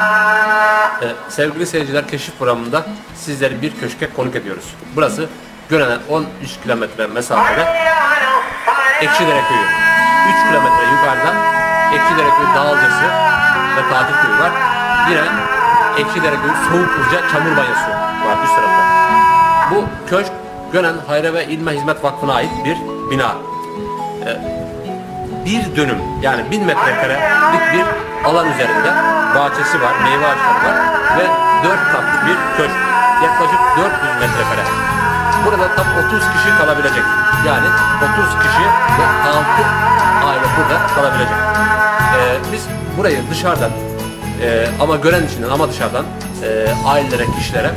Ee, sevgili seyirciler keşif programında sizleri bir köşke konuk ediyoruz. Burası Gönen'e 13 kilometre mesafede Ekşidere Köyü. 3 kilometre yukarıda Ekşidere Köyü Dağılcası ve tatil köyü var. Yine Ekşidere Köyü Soğukluca Çamur Banyosu var üst tarafta. Bu köşk Gönen Hayra ve İlme Hizmet Vakfı'na ait bir bina. bir dönüm yani bin metrekarelik bir alan üzerinde bahçesi var, meyve ağaçları var ve dört katlı bir köşk. Yaklaşık 400 metrekare. Burada tam 30 kişi kalabilecek. Yani 30 kişi ve 6 aile burada kalabilecek. Ee, biz burayı dışarıdan e, ama gören içinden ama dışarıdan e, ailelere, kişilere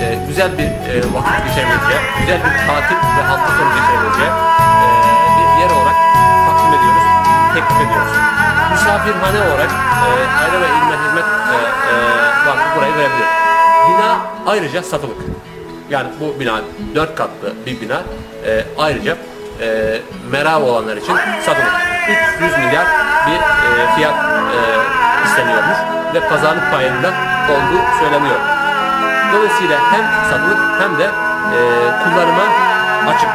e, güzel bir e, vakit geçirebileceği, güzel bir tatil ve hafta sonu geçirebileceği e, bir yer olarak takdim ediyoruz, teklif ediyoruz. Misafirhane olarak e, aile ve ilme hizmet e, e, vakfı burayı verebilir. Bina ayrıca satılık. Yani bu bina dört katlı bir bina e, ayrıca e, merak olanlar için satılık. 300 milyar bir e, fiyat e, isteniyormuş ve pazarlık payında olduğu söyleniyor. Dolayısıyla hem satılık hem de e, kullanıma açık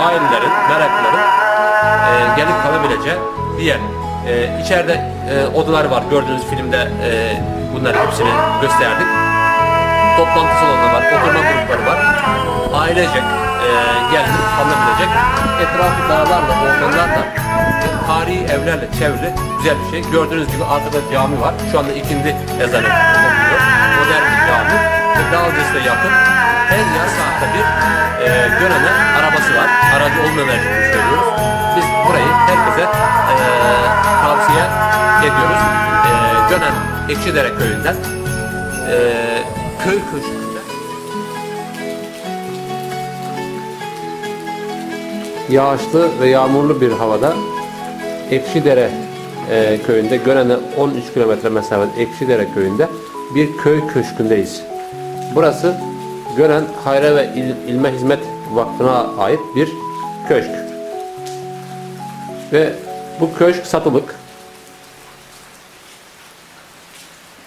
ailelerin, meraklıların e, gelip kalabileceği bir yer. E, içeride e, odalar var. Gördüğünüz filmde e, bunların hepsini gösterdik. Toplantı salonu var, oturma grupları var. Ailecek e, gelip kalınabilecek. Etrafı dağlarla, ormanlarla, tarihi evlerle çevrili güzel bir şey. Gördüğünüz gibi arkada cami var. Şu anda ikindi ezanı okunuyor. Modern bir cami. Ve Dağlıcası'na yakın her yaz saatte bir e, Gönen'e arabası var. Aracı olmayanlar için söylüyoruz. Biz burayı Gönen Ekşidere köyünden e, köy köşkünde yağışlı ve yağmurlu bir havada Ekşidere e, köyünde Gönen'e 13 kilometre mesafede Ekşidere köyünde bir köy köşkündeyiz. Burası Gönen Hayra ve İl- İlme Hizmet Vakfı'na ait bir köşk. Ve bu köşk satılık.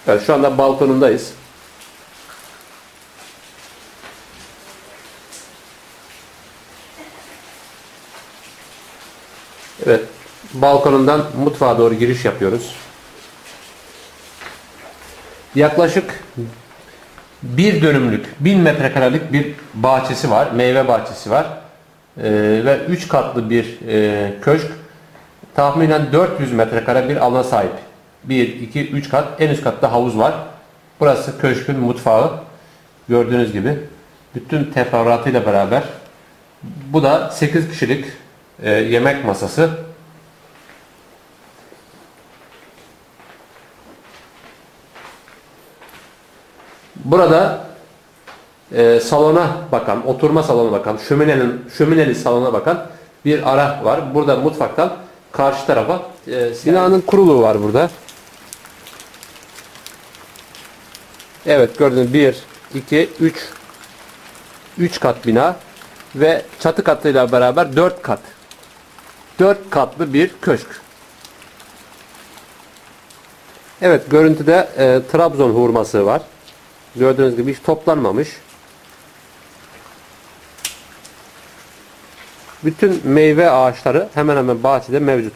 Evet, şu anda balkonundayız. Evet, balkonundan mutfağa doğru giriş yapıyoruz. Yaklaşık bir dönümlük, bin metrekarelik bir bahçesi var, meyve bahçesi var. Ee, ve üç katlı bir e, köşk. Tahminen 400 metrekare bir alana sahip. 1, 2, 3 kat. En üst katta havuz var. Burası köşkün mutfağı. Gördüğünüz gibi. Bütün teferruatıyla beraber. Bu da 8 kişilik e, yemek masası. Burada e, salona bakan, oturma salona bakan, şöminenin şömineli salona bakan bir ara var. Burada mutfaktan karşı tarafa e, binanın kuruluğu var burada. Evet gördüğünüz 1, 2, 3 3 kat bina ve çatı katıyla beraber 4 kat. 4 katlı bir köşk. Evet görüntüde e, Trabzon hurması var. Gördüğünüz gibi hiç toplanmamış. Bütün meyve ağaçları hemen hemen bahçede mevcut.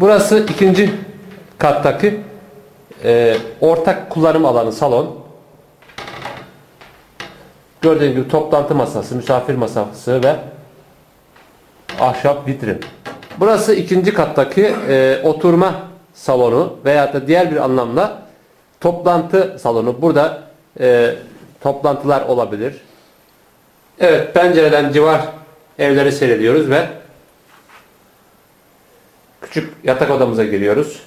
Burası ikinci kattaki e, ortak kullanım alanı salon. Gördüğünüz gibi toplantı masası, misafir masası ve ahşap vitrin. Burası ikinci kattaki e, oturma salonu veya da diğer bir anlamda toplantı salonu. Burada e, toplantılar olabilir. Evet pencereden civar evleri seyrediyoruz ve küçük yatak odamıza giriyoruz.